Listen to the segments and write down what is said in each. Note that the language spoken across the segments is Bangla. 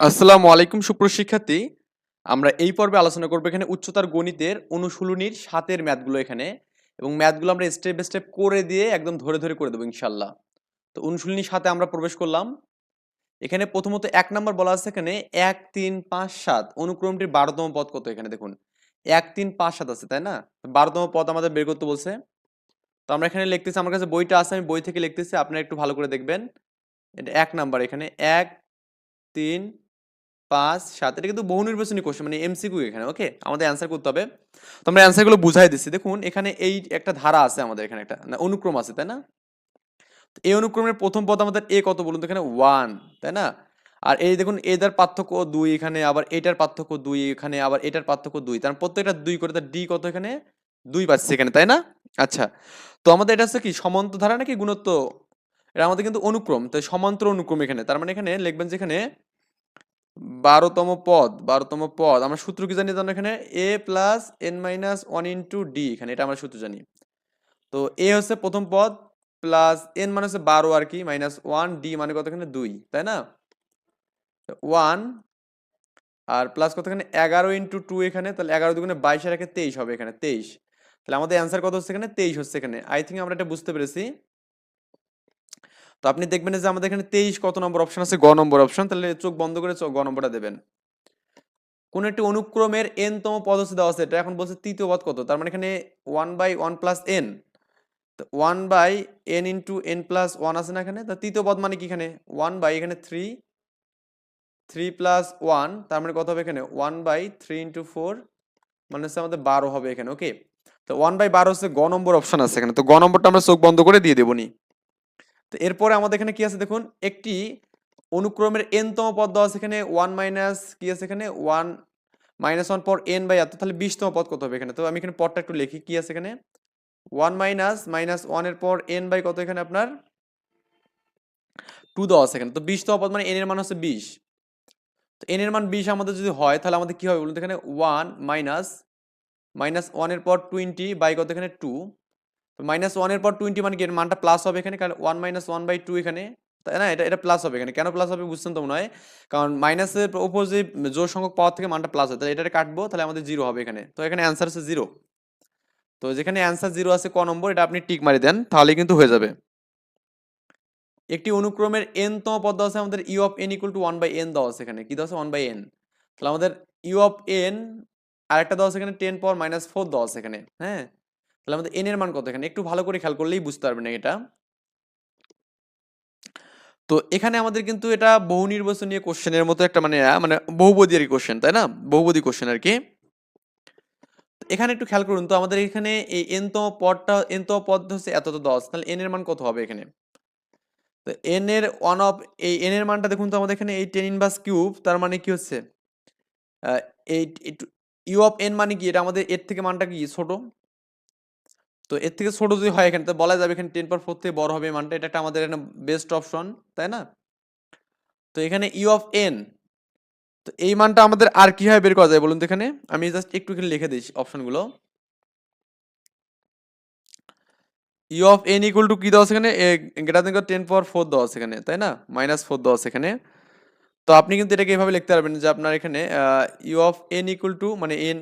আসসালামু আলাইকুম সুপ্রশিক্ষার্থী আমরা এই পর্বে আলোচনা করব এখানে উচ্চতার গণিতের অনুশীলনীর সাতের ম্যাথগুলো এখানে এবং ম্যাথগুলো আমরা স্টেপ বাই স্টেপ করে দিয়ে একদম ধরে ধরে করে দেবো ইনশাল্লাহ তো অনুশীলনীর সাথে আমরা প্রবেশ করলাম। এখানে প্রথমত এক নম্বর বলা আছে এখানে এক, তিন, পাঁচ, সাত। অনুক্রমটির বারোতম পদ কত এখানে দেখুন। এক, তিন, পাঁচ, সাত আছে, তাই না? বারোতম পদ আমাদের বের করতে বলছে। তো আমরা এখানে লিখতেছি, আমার কাছে বইটা আছে, আমি বই থেকে লিখতেছি, আপনারা একটু ভালো করে দেখবেন। এটা এক নাম্বার এখানে। এক, তিন পাঁচ, সাত, এটা কিন্তু বহু নির্বাচনী কোশ্চেন মানে এমসিকিউ এখানে ওকে আমাদের অ্যান্সার করতে হবে। তো আমরা অ্যান্সারগুলো বুঝাই দিচ্ছি। দেখুন, এখানে এই একটা ধারা আছে আমাদের এখানে একটা অনুক্রম আছে, তাই না? এই অনুক্রমের প্রথম পদ আমাদের এ কত বলুন তো এখানে? ওয়ান তাই না? আর এই দেখুন এটার পার্থক্য দুই, এখানে আবার এটার পার্থক্য দুই, এখানে আবার এটার পার্থক্য দুই। তার মানে প্রত্যেকটা দুই করে তার ডি কত এখানে? দুই পাচ্ছে এখানে, তাই না? আচ্ছা তো আমাদের এটা হচ্ছে কি সমান্তর ধারা নাকি গুণত্ব এটা আমাদের কিন্তু অনুক্রম, তাই সমান্তর অনুক্রম এখানে। তার মানে এখানে লিখবেন যে এখানে বারোতম পদ বারোতম পদ। আমরা সূত্র কি জানি জানো এখানে? A plus N minus one into D এখানে, এটা আমরা সূত্র জানি। তো এ হচ্ছে প্রথম পদ প্লাস এন মানে হচ্ছে বারো আর কি মাইনাস ওয়ান ডি মানে কত এখানে? দুই, তাই না? ওয়ান আর প্লাস কত এখানে? এগারো ইন্টু টু এখানে, তাহলে এগারো দুগুণে বাইশ আর একে তেইশ হবে এখানে, তেইশ। তাহলে আমাদের অ্যান্সার কত হচ্ছে এখানে? তেইশ হচ্ছে এখানে। আই থিঙ্ক আমরা এটা বুঝতে পেরেছি। তো আপনি দেখবেন যে আমাদের এখানে তেইশ কত নম্বর অপশন আছে? গ নম্বর অপশন তাহলে চোখ বন্ধ করে গ নম্বরটা দেবেন। কোন একটি অনুক্রমের এন তম পদ হচ্ছে দেওয়া আছে, এটা এখন বলছে তৃতীয় পদ কত? তার মানে এখানে one by one plus N one by N into N plus one আছে না এখানে? তা তৃতীয় পদ মানে কি এখানে? ওয়ান বাই এখানে থ্রি থ্রি প্লাস ওয়ান তার মানে কত হবে এখানে? One by three into four মানে হচ্ছে আমাদের বারো হবে এখানে ওকে তো ওয়ান বাই বারো হচ্ছে গ নম্বর অপশন আছে এখানে। তো গ নম্বরটা আমরা চোখ বন্ধ করে দিয়ে দেবো নি। তো এরপরে আমাদের এখানে কি আছে দেখুন? একটি অনুক্রমের এন তম পদ দেওয়া আছে এখানে ওয়ান মাইনাস কি আছে এখানে? ওয়ান মাইনাস ওয়ান পর এন বাই এত, তাহলে বিশতম পদ কত হবে এখানে? তো আমি এখানে পদটা একটু লিখি, কি আছে এখানে? ওয়ান মাইনাস মাইনাস ওয়ানের পর এন বাই কত এখানে আপনার? টু দেওয়া আছে এখানে। তো বিশতম পদ মানে এন এর মান হচ্ছে বিশ। তো এন এর মান বিশ আমাদের যদি হয়, তাহলে আমাদের কি হবে বলুন এখানে? ওয়ান মাইনাস মাইনাস ওয়ানের পর টোয়েন্টি বাই কত এখানে? টু তো মাইনাস ওয়ানের পর টোয়েন্টি মানে কি? মানটা প্লাস হবে এখানে? কারণ one minus one by two এখানে তাই না, এটা এটা প্লাস হবে এখানে। কেন প্লাস হবে বুঝছেন তো মনে হয়? কারণ মাইনাসের উপর যে জোর সংখ্যক পাওয়ার থেকে মানটা প্লাস হয়, তাহলে এটা কাটবো, তাহলে আমাদের জিরো হবে এখানে। তো এখানে অ্যান্সার হচ্ছে জিরো তো যেখানে অ্যান্সার জিরো আছে ক নম্বর, এটা আপনি টিক মারি দেন তাহলে কিন্তু হয়ে যাবে। একটি অনুক্রমের এন তম পদ দেওয়া আছে, আমাদের U of N equal to one by N দেওয়া আছে এখানে। কি দেওয়া আছে? ওয়ান বাই এন তাহলে আমাদের ইউ অফ এন আরেকটা দেওয়া আছে এখানে টেন পাওয়ার মাইনাস ফোর দেওয়া আছে এখানে হ্যাঁ? তাহলে আমাদের এন এর মান কত এখানে? একটু ভালো করে খেয়াল করলেই বুঝতে পারবেন এটা। তো এখানে আমাদের কিন্তু এটা বহু নির্বাচনীয় কোশ্চেনের মতো একটা মানে মানে বহুপদী আর কোশ্চেন তাই না? বহুপদী কোশ্চেন আর কি এখানে একটু খেয়াল করুন, তো আমাদের এখানে এই এনতম পদটা এনতম পদ হচ্ছে এত তো দশ, তাহলে এন এর মান কত হবে এখানে? তো এন এর ওয়ান অফ এই এন এর মানটা দেখুন তো আমাদের এখানে এই টেন ইনভার্স কিউব তার মানে কি হচ্ছে? এই ইউ অফ এন মানে কি? এটা আমাদের এর থেকে মানটা কি? ছোট। তো এর থেকে ছোট যদি হয় এখানে বলা যাবে এখানে টেন পার ফোর থেকে বড় হবে মানটা। এটা একটা আমাদের এখানে বেস্ট অপশন তাই না? তো এখানে ইউ অফ এন তো এই মানটা আমাদের আর কীভাবে বের করা যায় বলুন তো এখানে? আমি জাস্ট একটু লিখে দিই অপশনগুলো U of N equal to কি দেওয়া এখানে? Greater than ten power four দেওয়া এখানে, তাই না? মাইনাস ফোর দেওয়া এখানে। তো আপনি কিন্তু এটাকে এভাবে লিখতে পারবেন যে আপনার এখানে U of N equal to মানে এন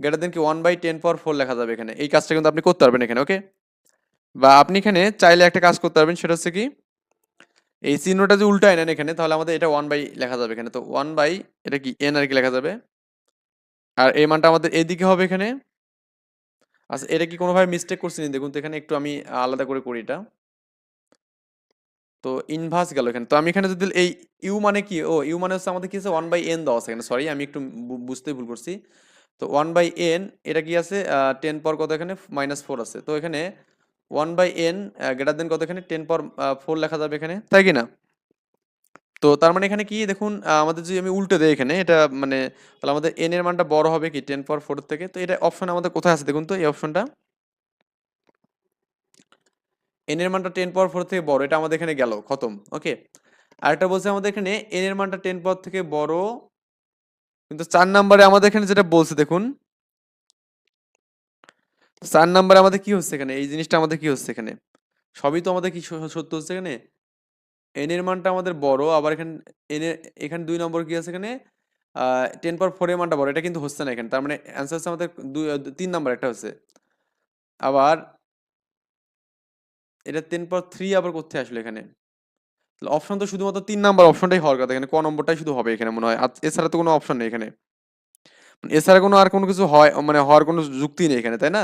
গ্রেটার দেন কি one by ten power four লেখা যাবে এখানে। এই কাজটা কিন্তু আপনি করতে পারবেন এখানে ওকে বা আপনি এখানে চাইলে একটা কাজ করতে পারবেন, সেটা হচ্ছে কি, এই চিহ্নটা যে উল্টায় নেন এখানে, তাহলে আমাদের এটা ওয়ান বাই লেখা যাবে এখানে। তো ওয়ান বাই এটা কি এন আর কি লেখা যাবে? আর এই মানটা আমাদের এদিকে হবে এখানে। আচ্ছা এটা কি কোনোভাবে মিস্টেক করছি নি? দেখুন তো এখানে একটু আমি আলাদা করে করি এটা। তো ইনভার্স গেল এখানে। তো আমি এখানে যদি এই ইউ মানে কি, ও ইউ মানে হচ্ছে আমাদের কি আছে ওয়ান বাই এন দেওয়া আছে এখানে। সরি আমি একটু বুঝতে ভুল করছি। তো ওয়ান বাই এন এটা কি আছে? টেন পর কত এখানে? মাইনাস ফোর আছে। তো এখানে one by N greater than কত এখানে? টেন পর ফোর লেখা যাবে এখানে। তাই কি না? তো তার মানে এখানে কি? দেখুন আমাদের যদি আমি উল্টে দেই এখানে, এটা মানে তাহলে আমাদের এন এর মানটা বড় হবে কি? টেন পর ফোর থেকে। তো এটা অপশন আমাদের কোথায় আছে দেখুন তো? এই অপশনটা এন এর মানটা টেন পাওয়ার ফোর থেকে বড়, এটা আমাদের এখানে গেল, খতম ওকে আর আরেকটা বলছে আমাদের এখানে এন এর মানটা টেন পাওয়ার থেকে বড় কিন্তু চার নাম্বারে আমাদের এখানে যেটা বলছে, দেখুন। চার নাম্বারে আমাদের কি হচ্ছে এখানে? এই জিনিসটা আমাদের কি হচ্ছে এখানে? সবই তো আমাদের কি সত্য হচ্ছে এখানে? এন এর মানটা আমাদের বড়, আবার এখানে এন এর, এখানে দুই নম্বর কি আছে এখানে? টেন পাওয়ার ফোর এর মানটা বড়, এটা কিন্তু হচ্ছে না এখানে। তার মানে অ্যান্সার হচ্ছে আমাদের দুই তিন নাম্বার একটা হচ্ছে। আবার, এটা টেন পাওয়ার থ্রি আবার কোথায় আসলো এখানে? অপশন তো শুধুমাত্র তিন নাম্বার অপশনটাই হওয়ার কথা। এখানে ক নম্বরটাই শুধু হবে এখানে মনে হয়। আর এছাড়া তো কোনো অপশন নেই এখানে। মানে এছাড়া কোনো আর কোনো কিছু হয় মানে হওয়ার কোনো যুক্তি নেই এখানে, তাই না?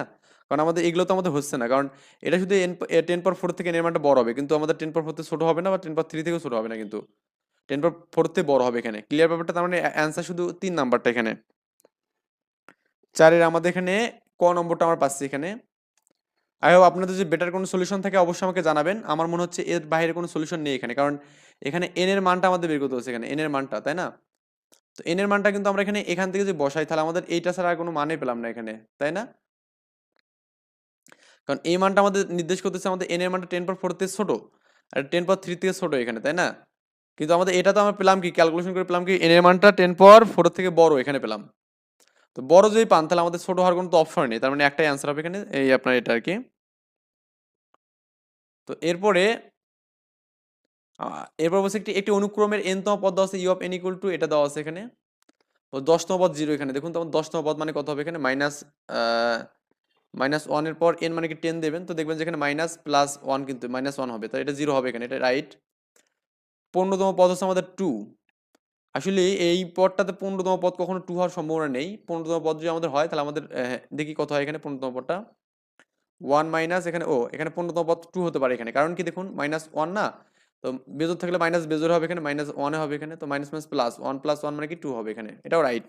কারণ আমাদের এগুলো তো আমাদের হচ্ছে না। কারণ এটা শুধু এন টেন পার ফোর থেকে মানটা বড় হবে। কিন্তু আমাদের টেন পার ফোর থেকে ছোট হবে না বা টেন পার থ্রি থেকেও ছোট হবে না কিন্তু। টেন পার ফোর থেকে বড় হবে এখানে। ক্লিয়ার ব্যাপারটা? তার মানে অ্যান্সার শুধু তিন নাম্বারটা এখানে। চারের আমাদের এখানে ক নম্বরটা আমরা পাচ্ছি এখানে। আই হোপ আপনাদের যে বেটার কোনো সলিউশন থাকে অবশ্যই আমাকে জানাবেন। আমার মনে হচ্ছে এর বাইরে কোনো সলিউশন নেই এখানে, কারণ এখানে এন এর মানটা আমাদের বের করতে হচ্ছে এখানে এন এর মানটা, তাই না? তো এন এর মানটা কিন্তু আমরা এখানে এখান থেকে যে বসাই, তাহলে আমাদের এইটা ছাড়া আর কোনো মানে পেলাম না এখানে, তাই না? কারণ এই মানটা আমাদের নির্দেশ করতেছে আমাদের এন এর মানটা টেন পার ফোর থেকে ছোট, আর টেন পার থ্রি থেকে ছোট এখানে, তাই না? কিন্তু আমাদের এটা তো আমরা পেলাম কি? ক্যালকুলেশন করে পেলাম কি? এন এর মানটা টেন পাওয়ার ফোর থেকে বড় এখানে পেলাম। তো বড় যদি পান, তাহলে আমাদের ছোট হওয়ার কোনো তো অপশন নেই। তার মানে একটাই অ্যান্সার হবে এখানে, এই আপনার এটা আর কি। তো এরপরে এরপর বলছে একটি একটি অনুক্রমের এনতম পদ দেওয়া আছে U of N equal to এটা দেওয়া আছে এখানে। তো দশতম পদ জিরো এখানে। দেখুন তখন দশতম পদ মানে কত হবে এখানে? মাইনাস মাইনাস ওয়ানের পর এন মানে কি টেন দেবেন? তো দেখবেন যেখানে মাইনাস প্লাস ওয়ান কিন্তু মাইনাস ওয়ান হবে। তো এটা জিরো হবে এখানে, এটা রাইট পনেরোতম পদ হচ্ছে আমাদের টু আসলে এই পদটাতে পনেরোতম পদ কখনো টু হওয়ার সম্ভাবনা নেই। পনেরোতম পদ যদি আমাদের হয়, তাহলে আমাদের দেখি কত হয় এখানে পনেরোতম পদটা। ওয়ান মাইনাস এখানে, ও, এখানে পনেরোতম পদ টু হতে পারে এখানে। কারণ কি দেখুন মাইনাস ওয়ান না, তো বেজর থাকলে মাইনাস বেজর হবে এখানে মাইনাস ওয়ানে হবে এখানে, তো minus minus plus one plus one মানে কি টু হবে এখানে। এটাও রাইট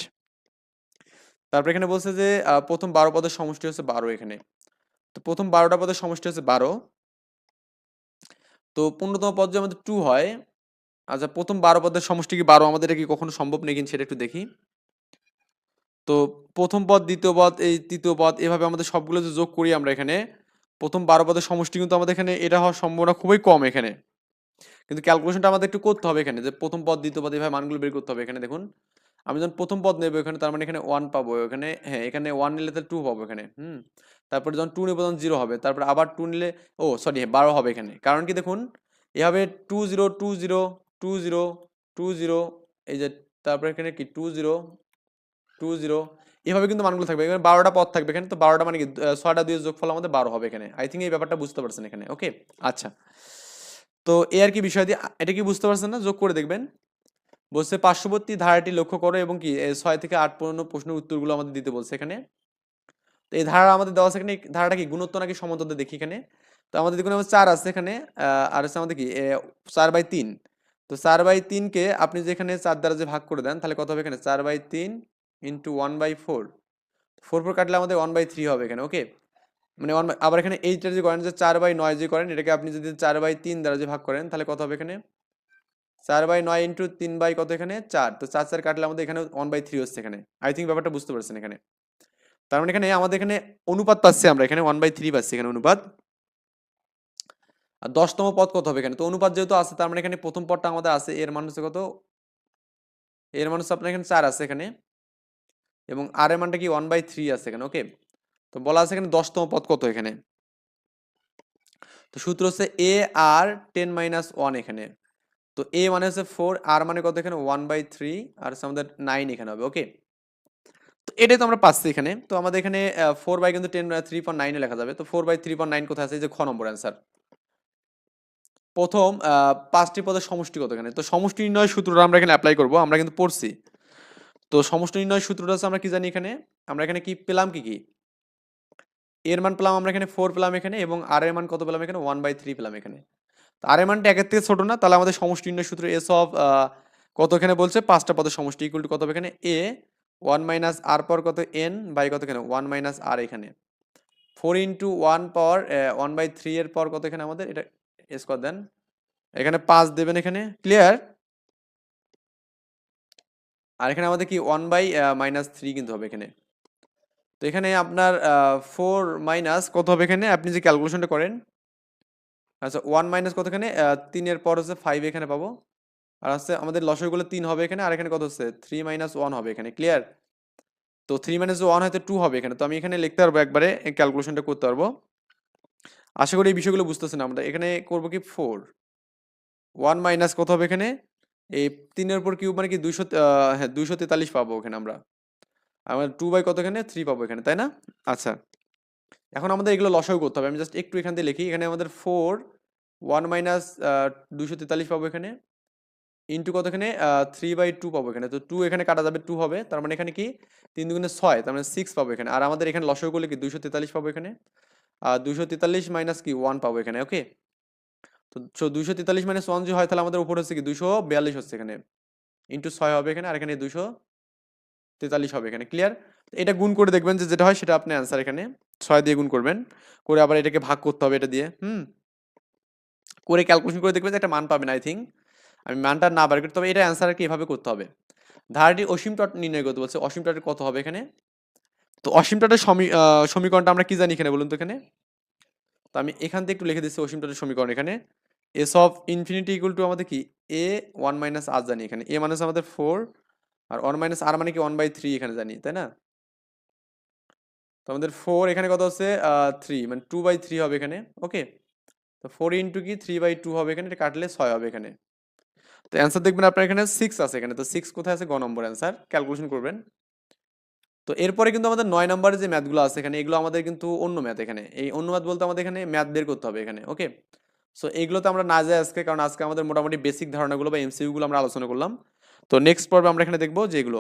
তারপর এখানে বলছে যে প্রথম বারো পদের সমষ্টি হচ্ছে বারো এখানে। তো প্রথম বারোটা পদের সমষ্টি হচ্ছে বারো। তো পনেরোতম পদ যদি আমাদের টু হয় আচ্ছা প্রথম বারো পদের সমষ্টি কি বারো? আমাদের কি কখনো সম্ভব নেই কিন্তু সেটা একটু দেখি। তো প্রথম পদ, দ্বিতীয় পদ, এই তৃতীয় পদ, এভাবে আমাদের সবগুলো যে যোগ করি আমরা এখানে, প্রথম বারো পদের সমষ্টি কিন্তু আমাদের এখানে, এটা হওয়ার সম্ভাবনা খুবই কম এখানে। কিন্তু ক্যালকুলেশনটা আমাদের একটু করতে হবে এখানে, যে প্রথম পদ, দ্বিতীয় পদ, এভাবে মানগুলো বের করতে হবে এখানে, দেখুন। আমি যখন প্রথম পদ নেব এখানে, তার মানে এখানে ওয়ান পাবো, এখানে হ্যাঁ এখানে ওয়ান নিলে তাহলে টু পাবো এখানে, হুম। তারপরে যখন টু নেব তখন জিরো হবে, তারপরে আবার টু নিলে, ও সরি হ্যাঁ বারো হবে এখানে। কারণ কি দেখুন, এভাবে two zero two zero two zero two zero এই যে, তারপরে এখানে কি টু জিরো টু জিরো। এভাবে কিন্তু মানগুলো থাকবে। এখানে বারোটা পথ থাকবে। এখানে তো বারোটা মানে কি? ছয়টা দিয়ে যোগফল আমাদের বারো হবে এখানে। আই থিঙ্ক এই ব্যাপারটা বুঝতে পারছেন এখানে। ওকে আচ্ছা। তো এ আর কি বিষয় দিয়ে, এটা কি বুঝতে পারছেন না? যোগ করে দেখবেন। বলছে পার্শ্ববর্তী ধারাটি লক্ষ্য করো এবং কি ছয় থেকে আট পর্যন্ত প্রশ্নের উত্তরগুলো আমাদের দিতে বলছে এখানে। তো এই ধারা আমাদের দেওয়া আছে এখানে। ধারাটা কি গুণত্ব নাকি সমান্তর দেখি এখানে। তো আমাদের দেখুন আমার চার আছে এখানে। আর আছে আমাদের কি চার বাই তিন। তো চার বাই তিনকে আপনি যেখানে চার দ্বারা যে ভাগ করে দেন, তাহলে কত হবে এখানে? চার বাই তিন into one by four four four কাটলে আমাদের ওয়ান বাই থ্রি হবে এখানে ওকে মানে ওয়ান আবার এখানে এইটা যে করেন যে চার বাই নয় যে করেন এটাকে আপনি যদি চার বাই তিন দ্বারা যে ভাগ করেন, তাহলে কত হবে এখানে? চার বাই নয় ইন্টু তিন বাই কত এখানে? চার। তো চার চার কাটলে আমাদের এখানে ওয়ান বাই থ্রি হচ্ছে এখানে। আই থিঙ্ক ব্যাপারটা বুঝতে পারছেন এখানে। তার মানে এখানে আমাদের এখানে অনুপাত পাচ্ছি আমরা, এখানে ওয়ান বাই থ্রি পাচ্ছি এখানে অনুপাত। আর দশতম পদ কত হবে এখানে? তো অনুপাত যেহেতু আছে, তার মানে এখানে প্রথম পদটা আমাদের আছে, এর মান কত? এর মান হচ্ছে আপনার এখানে চার আছে এখানে। এবং আর এর মানটা কি ওয়ান বাই থ্রি আছে এখানে ওকে তো বলা আছে এখানে দশতম পদ কত এখানে? তো সূত্র হচ্ছে a r ten minus one এখানে। তো এ মানে হচ্ছে ফোর আর মানে কত এখানে? ওয়ান বাই থ্রি আর হচ্ছে আমাদের নাইন এখানে হবে ওকে তো এটাই তো আমরা পাচ্ছি এখানে। তো আমাদের এখানে ফোর বাই কিন্তু টেন থ্রি পয়েন্ট নাইনে লেখা যাবে। তো four by three point nine কোথায় আছে? যে খ নম্বর অ্যান্সার প্রথম পাঁচটি পদের সমষ্টি কত এখানে? তো সমষ্টি নির্ণয় সূত্রটা আমরা এখানে অ্যাপ্লাই করব, আমরা কিন্তু পড়ছি। তো সমষ্টি নির্ণয় সূত্রটা হচ্ছে আমরা কি জানি এখানে? আমরা এখানে কি পেলাম কি কি? এর মান পেলাম আমরা এখানে ফোর পেলাম এখানে এবং আর এর মান কত পেলাম এখানে? ওয়ান বাই থ্রি পেলাম এখানে। আর এর মানটা একের থেকে ছোট না, তাহলে আমাদের সমষ্টি নির্ণয় সূত্র এস অফ কত এখানে বলছে? পাঁচটা পদের সমষ্টি ইকুয়াল টু কত এখানে? এ ওয়ান মাইনাস আর পর কত? এন বাই কত এখানে? ওয়ান মাইনাস আর এখানে। Four into one power one by three এর পর কত এখানে আমাদের? এটা এস স্কোয়ার দেন এখানে পাঁচ দেবেন এখানে। ক্লিয়ার আর এখানে আমাদের কি ওয়ান বাই মাইনাস থ্রি কিন্তু হবে এখানে। তো এখানে আপনার ফোর মাইনাস কত হবে এখানে? আপনি যে ক্যালকুলেশনটা করেন আচ্ছা ওয়ান মাইনাস কত এখানে? তিনের পর হচ্ছে ফাইভ এখানে পাবো। আর হচ্ছে আমাদের লসগুলো তিন হবে এখানে, আর এখানে কত হচ্ছে? থ্রি মাইনাস ওয়ান হবে এখানে ক্লিয়ার তো থ্রি মাইনাস ওয়ান হয়তো টু হবে এখানে, তো আমি এখানে লিখতে পারব একবারে ক্যালকুলেশনটা করতে পারব। আশা করি এই বিষয়গুলো বুঝতেছেন আমরা এখানে করব কি? ফোর ওয়ান মাইনাস কত হবে এখানে? এই তিনের উপর কিউব মানে কি দুইশো হ্যাঁ দুইশো তেতাল্লিশ পাবো এখানে আমরা। আমার টু বাই কত এখানে থ্রি পাবো এখানে, তাই না? আচ্ছা। এখন আমাদের এগুলো লসাগু করতে হবে। আমি জাস্ট একটু এখান থেকে লিখি। এখানে আমাদের ফোর ওয়ান মাইনাস দুশো তেতাল্লিশ পাবো এখানে। ইন্টু কত এখানে থ্রি বাই টু পাবো এখানে। তো টু এখানে কাটা যাবে টু হবে। তার মানে এখানে কি? তিন দুগুণে ছয়, তার মানে সিক্স পাবো এখানে। আর আমাদের এখানে লসাগু করলে কি? দুশো তেতাল্লিশ পাবো এখানে। আর দুশো তেতাল্লিশ মাইনাস কি? ওয়ান পাবো এখানে ওকে তো দুশো তেতাল্লিশ মাইনাস ওয়ান হয় তাহলে আমাদের উপর হচ্ছে কি দুশো বিয়াল্লিশ হচ্ছে এখানে। ইন্টু ছয় হবে এখানে, আর এখানে দুশো তেতাল্লিশ হবে এখানে ক্লিয়ার এটা গুণ করে দেখবেন যে যেটা হয় সেটা আপনি অ্যান্সার এখানে ছয় দিয়ে গুণ করবেন। করে আবার এটাকে ভাগ করতে হবে এটা দিয়ে, হুম? করে ক্যালকুলেশন করে দেখবেন যে একটা মান পাবেন আই থিঙ্ক আমি মানটা না বার করি, তবে এটা অ্যান্সার আর কি এভাবে করতে হবে। ধারাটি অসীম টট নির্ণয় করতে বলছে, অসীম টটের কত হবে এখানে? তো অসীম টটের সমীকরণটা আমরা কি জানি এখানে বলুন তো এখানে? তো আমি এখান থেকে একটু লিখে দিচ্ছি অসীম টটের সমীকরণ এখানে। S of infinity equal to আমাদের কি? এ ওয়ান মাইনাস আর জানি এখানে। এ মাইনাস আমাদের four r one minus r মানে কি? ওয়ান বাই থ্রি এখানে জানি, তাই না? তো আমাদের ফোর এখানে কত হচ্ছে থ্রি মানে টু বাই থ্রি হবে এখানে ওকে তো ফোর ইন্টু কি? থ্রি বাই টু হবে এখানে, এটা কাটলে ছয় হবে এখানে। তো অ্যান্সার দেখবেন আপনার এখানে সিক্স আছে এখানে, তো সিক্স কোথায় আছে? গ নম্বর অ্যান্সার ক্যালকুলেশন করবেন। তো এরপরে কিন্তু আমাদের নয় নম্বরের যে ম্যাথগুলো আছে এখানে, এগুলো আমাদের কিন্তু অন্য ম্যাথ এখানে। এই অন্য ম্যাথ বলতে আমাদের এখানে ম্যাথ বের করতে হবে এখানে ওকে সো এইগুলোতে আমরা না যাই আজকে, কারণ আজকে আমাদের মোটামুটি বেসিক ধারণাগুলো বা এমসিউগুলো আমরা আলোচনা করলাম। তো নেক্সট পর্বে আমরা এখানে দেখব যে এগুলো